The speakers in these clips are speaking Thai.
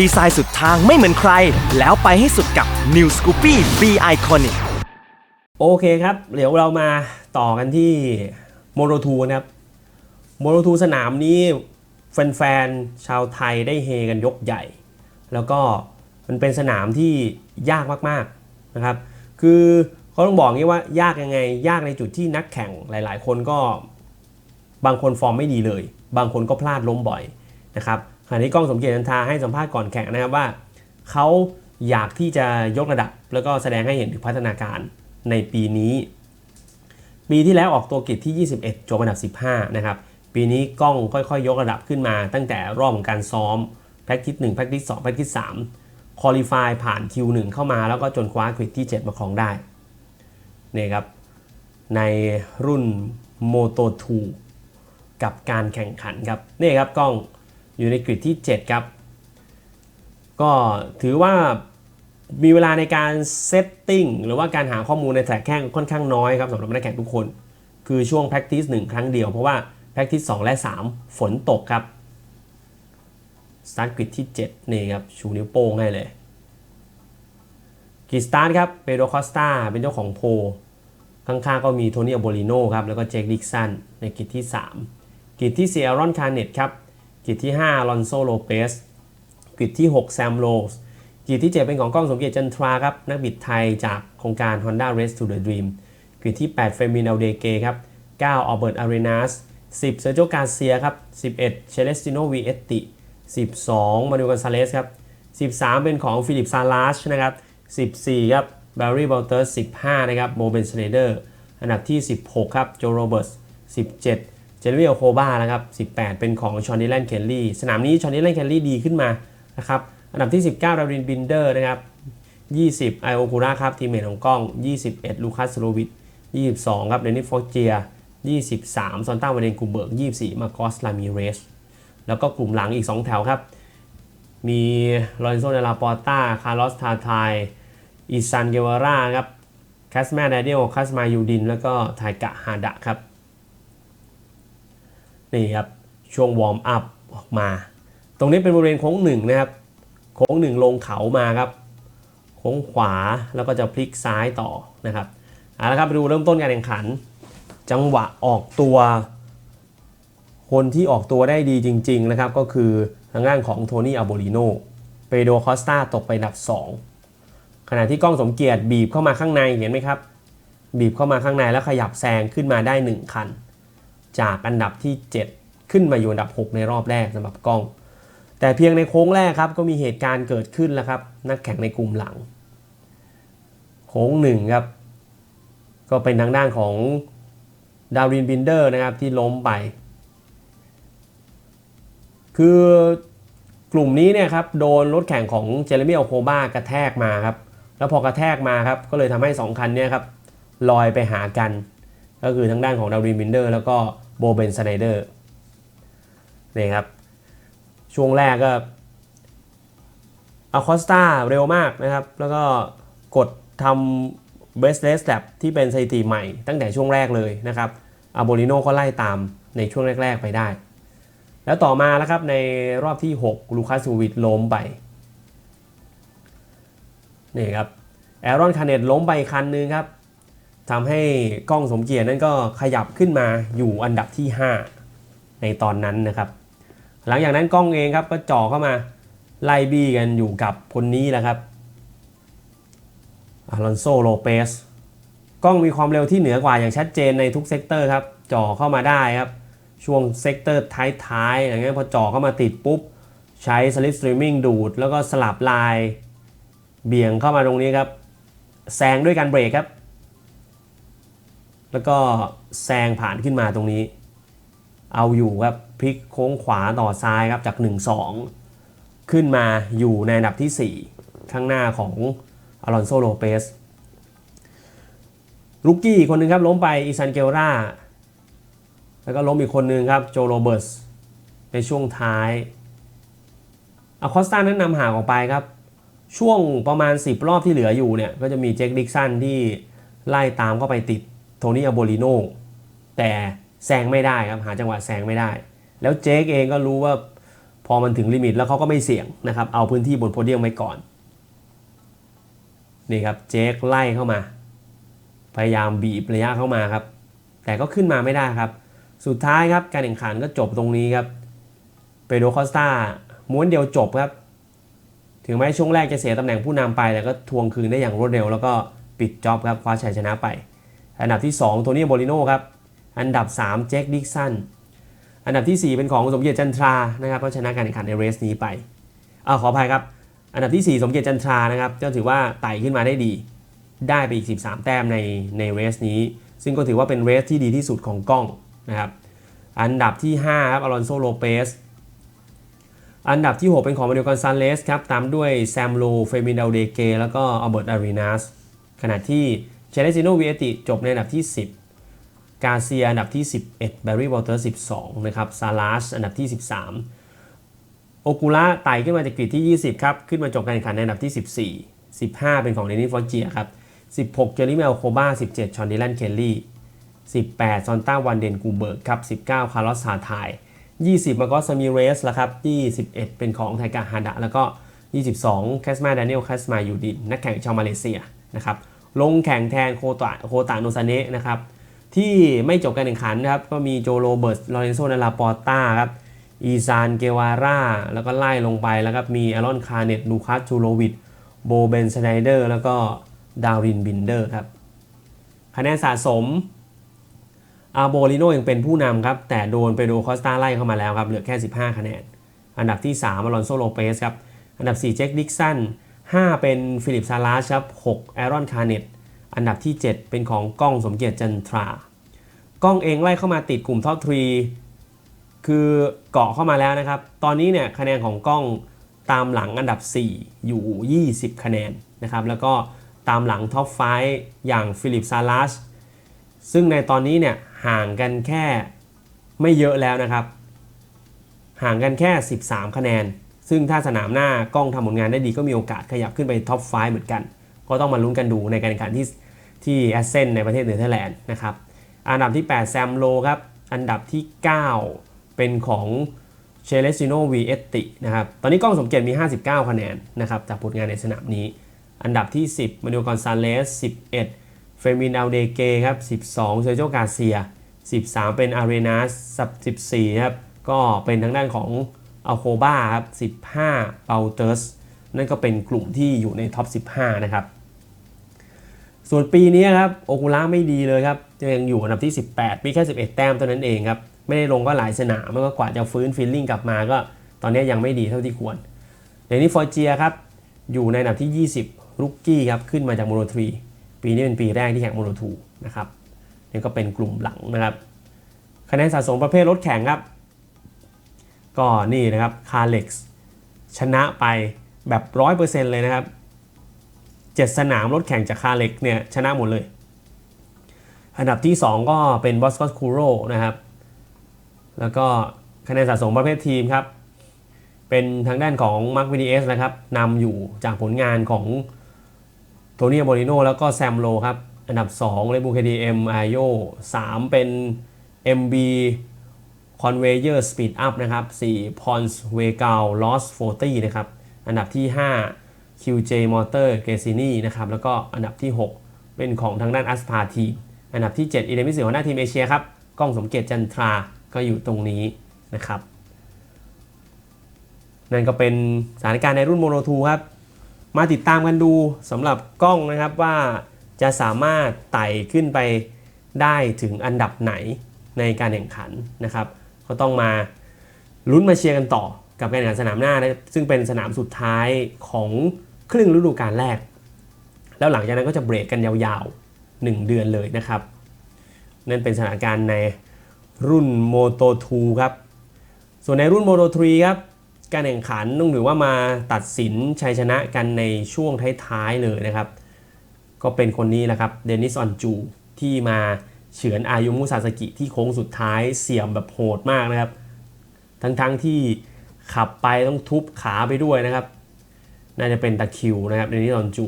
ดีไซน์สุดทางไม่เหมือนใคร แล้วไปให้สุดกับ New Scoopy B Iconic โอเคครับ เดี๋ยวเรามาต่อกันที่โมโ o ทูนะครับโมโ o ทูสนามนี้แฟนๆชาวไทยได้เฮกันยกใหญ่ แล้วก็มันเป็นสนามที่ยากมากๆนะครับ คือเขาต้องบอกงี้ว่ายากยังไง ยากในจุดที่นักแข่งหลาย ๆ คนก็บางคนฟอร์มไม่ดีเลย บางคนก็พลาดล้มบ่อยนะครับ ขณะที่กล้องสมเกียรติจันทาให้สัมภาษณ์ก่อนแข่งนะครับว่าเขาอยากที่จะยกระดับ แล้วก็แสดงให้เห็นถึงพัฒนาการในปีนี้ ปีที่แล้วออกตัวกิจที่ 21จบอันดับ 15 นะครับ ปีนี้กล้องค่อยๆ ยกระดับขึ้นมา ตั้งแต่รอบของการซ้อมแพ็กทิส1แพ็กทิส2แพ็กทิส3คอลี่ฟายผ่าน Q1 เข้ามาแล้วก็จนคว้ากริดที่ 7 มาครองได้นี่ครับในรุ่น Moto 2กับการแข่งขันครับนี่ครับกล้อง อยู่ในกริดที่ 7 ครับ ก็ถือว่ามีเวลาในการเซตติ้งหรือว่าการหาข้อมูลในแทร็กแข่งค่อนข้ำน้อยครับสำหรับนักแข่งทุกคน คือช่วง practice 1 ครั้งเดียว เพราะว่า practice 2 และ 3 ฝนตกครับสตาร์ทกริดที่ 7 นี่ครับ ชูนิ้วโป้งให้เลยกริดสตาร์ทครับเปโดคอสตาเป็นเจ้าของโพลข้างๆก็มีโทนี่อโบลิโนครับ แล้วก็เจคดิกสันในกริดที่ 3กริดที่4อารอนคาร์เนตครับ กริดที่5ลอนโซโลเปสกริดที่ 6 แซมโรสกริดที่ 7 เป็นของกล้องสมเกียรติจันทราครับ นักบิดไทยจากโครงการ Honda Race to the Dream กริดที่ 8 เฟมิน a ลเดเกครับ 9อัลเบิร์ตอารีนาส10 เซอร์โจกาเซียครับ 11 เชเลสติโนวีเอตติ 12 มาดูกันซาเลสครับ 13 เป็นของฟิลิปซาลาชนะครับ 14 ครับแบร์รี่บอลเตอร์15 นะครับโมเบนสเนเดอร์ อันดับที่ 16 ครับ โจโรเบิร์ต17 เจเรมี่โคบานะครับ 18 เป็นของชอนนิแลนเคลลี่สนามนี้ชอนนิแลนเคลลี่ดีขึ้นมานะครับอันดับที่ 19ดารินบินเดอร์นะครับ 20 ไอโอคูราครับ ทีมเมทของกล้อง 21 ลูคัสโรวิท22 ครับเดนิสฟอร์เจีย 23 ซอนต้าวันเดนกูเบิร์ก 24 มาโกสลามิเรส แล้วก็กลุ่มหลังอีก 2 แถวครับ มีลอนโซเดลาปอร์ตาคาร์ลอส ทาไทอิซัน เกวาร่าครับ แคสมาแดเนียลคัสมายูดิน แล้วก็ไทกะฮาดะครับ นี่ครับช่วงวอร์มอัพออกมา ตรงนี้เป็นบริเวณโค้งหนึ่งนะครับ โค้งหนึ่งลงเขามาครับ โค้งขวาแล้วก็จะพลิกซ้ายต่อนะครับเอาละครับไปดูเริ่มต้นการแข่งขัน จังหวะออกตัว คนที่ออกตัวได้ดีจริง ๆ นะครับ ก็คือทางด้านของโทนี่อาโบลิโนเปโดคอสตาตกไปอันดับ 2 ขณะที่กล้องสมเกียรติบีบเข้ามาข้างในเห็นไหมครับ บีบเข้ามาข้างในแล้วขยับแซงขึ้นมาได้ 1 คัน จากอันดับที่ 7 ขึ้นมาอยู่อันดับ 6 ในรอบแรกสำหรับกล้อง แต่เพียงในโค้งแรกครับก็มีเหตุการณ์เกิดขึ้นแล้วครับ นักแข่งในกลุ่มหลัง โค้งหนึ่งครับ ก็เป็นทางด้านของดารินบินเดอร์นะครับที่ล้มไป คือกลุ่มนี้เนี่ยครับโดนรถแข่งของเจเรมี่อโคบากระแทกมาครับ แล้วพอกระแทกมาครับก็เลยทำให้ 2 คันเนี่ยครับลอยไปหากัน ก็คือทางด้านของดารินบินเดอร์ แล้วก็ โบเบนสไนเดอร์นี่ครับ ช่วงแรกก็อัลคอสตาเร็วมากนะครับ แล้วก็กดทำเบสเลสแลที่เป็นสถิติใหม่ตั้งแต่ช่วงแรกเลยนะครับอาโบลิโนก็ไล่ตามในช่วงแรก ๆ ไปได้ แล้วต่อมาแล้วครับในรอบที่ 6 ลูคัสซูวิตล้มไปนี่ครับแอรอนคาเนตล้มไปคันนึงครับ ทำให้กล้องสมเกียรตินั้นก็ขยับขึ้นมาอยู่อันดับที่ 5 ในตอนนั้นนะครับ หลังจากนั้นกล้องเองครับก็จ่อเข้ามาไล่บี้กันอยู่กับคนนี้แหละครับอลอนโซโลเปสกล้องมีความเร็วที่เหนือกว่าอย่างชัดเจนในทุกเซกเตอร์ครับจ่อเข้ามาได้ครับ ช่วงเซกเตอร์ท้ายๆอย่างเงี้ยพอจ่อเข้ามาติดปุ๊บ ใช้สลิปสตรีมมิ่งดูด แล้วก็สลับลาย เบี่ยงเข้ามาตรงนี้ครับแซงด้วยการเบรกครับ แล้วก็แซงผ่านขึ้นมาตรงนี้ เอาอยู่ครับพลิกโค้งขวาต่อซ้ายครับจาก 1-2 ขึ้นมาอยู่ในอันดับที่ 4 ข้างหน้าของอลอนโซโลเปสลูกกี้คนหนึ่งครับล้มไปอีซันเกลราแล้วก็ล้มอีกคนนึงครับโจโรเบิร์สในช่วงท้ายอาคอสตานั้นนำห่างออกไปครับ ช่วงประมาณ 10 รอบที่เหลืออยู่เนี่ย ก็จะมีเจคดิกสันที่ไล่ตามเข้าไปติด ทนี่อาโบลิโนแต่แซงไม่ได้ครับหาจังหวะแซงไม่ได้ แล้วเจคเองก็รู้ว่าพอมันถึงลิมิตแล้วเขาก็ไม่เสี่ยงนะครับ เอาพื้นที่บนโพเดียมไว้ก่อน นี่ครับเจคไล่เข้ามา พยายามบีบระยะเข้ามาครับ แต่ก็ขึ้นมาไม่ได้ครับ สุดท้ายครับการแข่งขันก็จบตรงนี้ครับเปโดคอสตาม้วนเดียวจบครับ ถึงแม้ช่วงแรกจะเสียตำแหน่งผู้นำไปแต่ก็ทวงคืนได้อย่างรวดเร็ว แล้วก็ปิดจ็อบครับคว้าชัยชนะไป อันดับที่ 2 โทนี่โบลิโนครับ อันดับ 3 เจคดิกสัน อันดับที่ 4 เป็นของสมเกียรติจันทรา นะครับ ก็ชนะการแข่งขันในเรสนี้ไปอ่าขออภัยครับ อันดับที่ 4 สมเกียรติจันทรา นะครับก็ถือว่าไต่ขึ้นมาได้ดี ได้ไปอีก 13 แต้มในในเรสนี้ ซึ่งก็ถือว่าเป็นเรสที่ดีที่สุดของกล้องนะครับ อันดับที่5ครับ อลอนโซโลเปส อันดับที่ 6 เป็นของมาเดลกอนซาเลสครับ ตามด้วยแซมโล เฟมินดาเดเก แล้วก็อัลเบิร์ตอารีนาส ขณะที่ เชเลซิโนวิเอติจบในอันดับที่ 10 กาเซียอันดับที่ 11 แบร์รี่วอลเตอร์ 12 นะครับ ซาลาสอันดับที่ 13 โอกุระไต่ขึ้นมาจากกรีดที่ 20 ครับ ขึ้นมาจบการแข่งขันในอันดับที่ 14 15 เป็นของเดนิสฟอร์เจียครับ 16 เจอร์รี่เมลโคบา17 ชอนดิแลนเคลลี่ 18 ซอนต้าวันเดนกูเบิร์กครับ 19 คาร์ลอสซาไทย20 มาก็สมิเรสละครับ21 เป็นของไทกาฮาดะ แล้วก็ 22 แคสมาดานิเอลแคสมายูดิน นักแข่งชาวมาเลเซียนะครับ ลงแข่งแทนโคตะโคตะโนซาเนะนะครับที่ไม่จบการแข่งขันนะครับก็มีโจโรเบิร์ตลอเรนโซนาลาปอร์ต้าครับอีซานเกวาร่าแล้วก็ไล่ลงไปแล้วครับมีอารอนคาร์เนตลูคัสจูโรวิดโบเบนสไนเดอร์แล้วก็ดารินบินเดอร์ครับคะแนนสะสมอาโบลิโนยังเป็นผู้นำครับ แต่โดนเปโดคอสตาไล่เข้ามาแล้วครับ เหลือแค่ 15 คะแนน อันดับที่ 3 อลอนโซโลเปสครับ อันดับ 4 เจคดิกสัน 5 เป็นฟิลิปซาลาชครับ6แอรอนคาร์เนตอันดับที่ 7 เป็นของกล้องสมเกียรติจันทรา กล้องเองไล่เข้ามาติดกลุ่มท็อปทรีคือเกาะเข้ามาแล้วนะครับ ตอนนี้เนี่ยคะแนนของกล้องตามหลังอันดับ 4 อยู่ 20 คะแนนนะครับ แล้วก็ตามหลังท็อปไฟอย่างฟิลิปซาลาชซึ่งในตอนนี้เนี่ยห่างกันแค่ไม่เยอะแล้วนะครับ ห่างกันแค่ 13 คะแนน ซึ่งถ้าสนามหน้ากล้องทำผลงานได้ดีก็มีโอกาสขยับขึ้นไปท็อป5เหมือนกัน ก็ต้องมาลุ้นกันดูในการแข่งขันที่ที่แอสเซนในประเทศเนเธอร์แลนด์นะครับอันดับที่ 8 แซมโลครับ อันดับที่ 9 เป็นของเชเลซิโนวีเอตินะครับตอนนี้กล้องสมเกียรติมี 59 คะแนนนะครับจากผลงานในสนามนี้ อันดับที่ 10 มานูกอนซาเลส 11 เฟมินอัลเดเกครับ 12 เซอร์โจกาเซีย 13 เป็นอารีนาสับ14 ครับ ก็เป็นทางด้านของ อัลโคบาครับ15เปาเตอร์สนั่นก็เป็นกลุ่มที่อยู่ในท็อป 15 นะครับ ส่วนปีนี้ครับโอคุระไม่ดีเลยครับยังอยู่อันดับที่ 18 มีแค่ 11 แต้มเท่านั้นเองครับ ไม่ได้ลงก็หลายสนามแล้วก็กว่าจะฟื้นฟีลลิ่งกลับมาก็ตอนนี้ยังไม่ดีเท่าที่ควรเดนนี่ฟอร์เจียครับอยู่ในอันดับที่ 20รุกกี้ครับขึ้นมาจากโมโนทรีปีนี้เป็นปีแรกที่แข่งโมโนทูนะครับนี่ก็เป็นกลุ่มหลังนะครับคะแนนสะสมประเภทรถแข่งครับ ก็นี่นะครับคาเล็กซ์ชนะไปแบบ 100%เลยนะครับ 7 สนามรถแข่งจากคาเล็กเนี่ยชนะหมดเลย อันดับที่ 2 ก็เป็นบอสกอสคูโรนะครับ แล้วก็คะแนนสะสมประเภททีมครับ เป็นทางด้านของมาร์ควินเอสนะครับนำอยู่จากผลงานของโทนี่โบริโนแล้วก็แซมโลครับ อันดับ 2 เลบูเคดีเอ็มไอโย3เป็น MB Conveyor Speed Up นะครับ 4 Pons v e g a l Lost 40 นะครับ อันดับที่ 5 QJ Motor g a c i n i นะครับ แล้วก็อันดับที่ 6 เป็นของทางด้านอัสพาทีอันดับที่ 7อีเดมิสิหัวหน้าทีมเอเชียครับ กล้องสมเกียรติจันทรา ก็อยู่ตรงนี้นะครับ นั่นก็เป็นสถานการณ์ในรุ่นโมโนทูครับ มาติดตามกันดูสำหรับกล้องนะครับว่าจะสามารถไต่ขึ้นไปได้ถึงอันดับไหนในการแข่งขันนะครับ ก็ต้องมาลุ้นมาเชียร์กันต่อกับการแข่งขันสนามหน้านะซึ่งเป็นสนามสุดท้ายของครึ่งฤดูกาลแรก แล้วหลังจากนั้นก็จะเบรกกันยาวๆ 1 เดือนเลยนะครับ นั่นเป็นสถานการณ์ในรุ่น Moto 2ครับ ส่วนในรุ่น Moto 3ครับ การแข่งขันต้องถือว่ามาตัดสินชัยชนะกันในช่วงท้ายๆเลยนะครับ ก็เป็นคนนี้แหละครับ เดนิสออนจู ที่มา เฉือนอายุมุซาสกิที่โค้งสุดท้ายเสี่ยมแบบโหดมากนะครับ ทั้งๆทที่ขับไปต้องทุบขาไปด้วยนะครับ น่าจะเป็นตะคิวนะครับเดนิสออนจู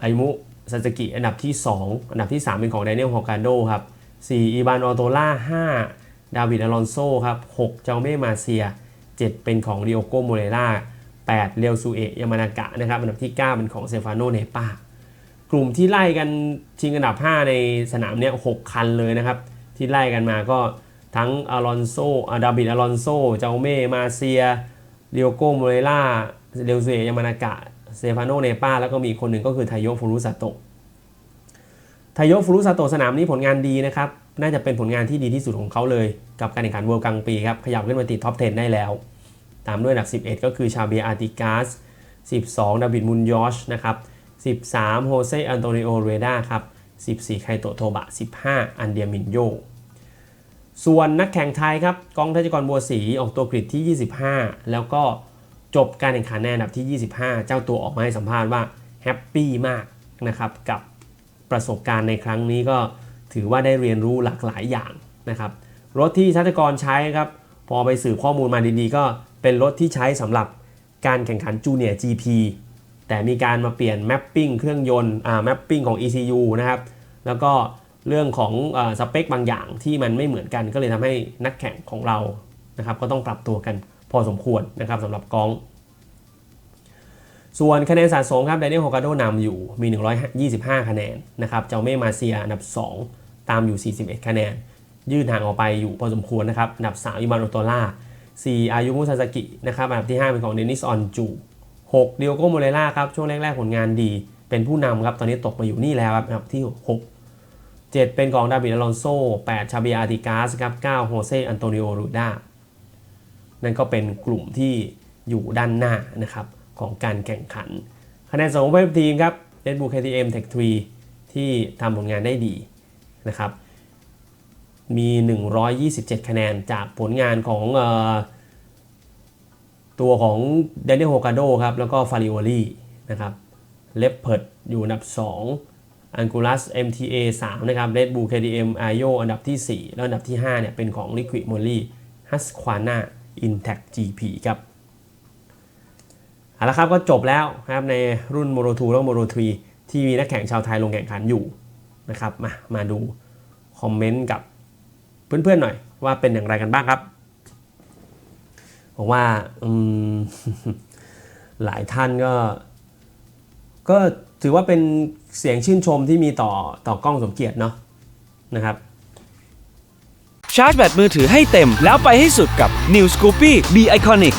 อายุมุซาสกิอันดับที่ 2 อันดับที่ 3 เป็นของ d ดเนียลฮอกาโดครับ4อีบานออโตล่า5ดาวิดอลอนโซครับ6เจ้าเม่มาเซีย 7 เป็นของ r ิโอโกโมเรล่า8เรียวซูเอะยามานากะนะครับอันดับที่ 9 เป็นของเซฟานโนเนปา กลุ่มที่ไล่กันชิงอันดับ 5 ในสนามเนี้ย6คันเลยนะครับ ที่ไล่กันมาก็ทั้งอารอนโซอาดาบิดอารอนโซ เจาเม่ มาเซียเรียโกโมเรล่าเรียวซูเอะยามานากะ เซฟานโน เนปาแล้วก็มีคนหนึ่งก็คือไทโยฟูรุซาโตะไทโยฟูรุซาโตะสนามนี้ผลงานดีนะครับ น่าจะเป็นผลงานที่ดีที่สุดของเขาเลย กับการแข่งขันเวิลด์กลางปีครับ ขยับขึ้นมาติดท็อป 10 ได้แล้ว ตามด้วยอันดับ 11 ก็คือชาเบียอาร์ติกาส 12 ดาวิดมุนยอชนะครับ 13 โฮเซอันโตนิโอ เรดาครับ 14 ไคโตโทบะ 15 อันเดียมินโย ส่วนนักแข่งไทยครับกองทัชกรบัวศรีออกตัวกริดที่ 25 แล้วก็จบการแข่งขันในอันดับที่ 25 เจ้าตัวออกมาให้สัมภาษณ์ว่าแฮปปี้มากนะครับกับประสบการณ์ในครั้งนี้ก็ถือว่าได้เรียนรู้หลากหลายอย่างนะครับรถที่ชัตกรใช้ครับพอไปสืบข้อมูลมาดีๆ ก็เป็นรถที่ใช้สำหรับการแข่งขันจูเนียร์ GP แต่มีการมาเปลี่ยนแมปปิ้งเครื่องยนต์อ่าแมปปิ้งของ ECU นะครับ แล้วก็เรื่องของสเปคบางอย่างที่มันไม่เหมือนกันก็เลยทำให้นักแข่งของเรานะครับ ก็ต้องปรับตัวกันพอสมควรนะครับสำหรับกอง ส่วนคะแนนสะสมครับไดเนียลโฮกาโดนำอยู่มี 125 คะแนนนะครับเจ้าเม่มาเซียอันดับ 2 ตามอยู่ 41 คะแนน ยืดห่างออกไปอยู่พอสมควรนะครับอันดับ 3 อิมาโนโตล่า4อายุมุซาสกินะครับอันดับที่ 5 เป็นของเดนิสออนจู 6เดียโกโมเรล่าครับ ช่วงแรก ๆ ผลงานดี เป็นผู้นำครับ ตอนนี้ตกมาอยู่นี่แล้วครับที่ 6 7 เป็นของดาวิดอลอนโซ8ชาเบียอาร์ติกาสครับ9โฮเซอันโตนิโอรูด้านั่นก็เป็นกลุ่มที่อยู่ด้านหน้านะครับของการแข่งขัน คะแนนสองเว็บทีมครับ Red Bull KTM Tech 3ที่ทำผลงานได้ดีนะครับมี 127 คะแนนจากผลงานของ ตัวของ Daniel h o k a d o ครับแล้วก็ f a r i o l i นะครับเลปเพิร์ดอยู่อันดับ2 Angulas MTA 3 นะครับ Red Bull KTM Ayo อันดับที่ 4 แล้วอันดับที่ 5 เนี่ยเป็นของ Liquid Moly Husqvarna Intact GP ครับเอาละครับก็จบแล้วครับในรุ่นโมโ2และโมโ3ที่มีนักแข่งชาวไทยลงแข่งขันอยู่นะครับมามาดูคอมเมนต์กับเพื่อนๆหน่อยว่าเป็นอย่างไรกันบ้างครับ ผมว่าหลายท่านก็ ก็ถือว่าเป็นเสียงชื่นชมที่มีต่อต่อกล้องสมเกียรติเนาะนะครับ ชาร์จแบตมือถือให้เต็มแล้วไปให้สุดกับ New Scoopy B Iconic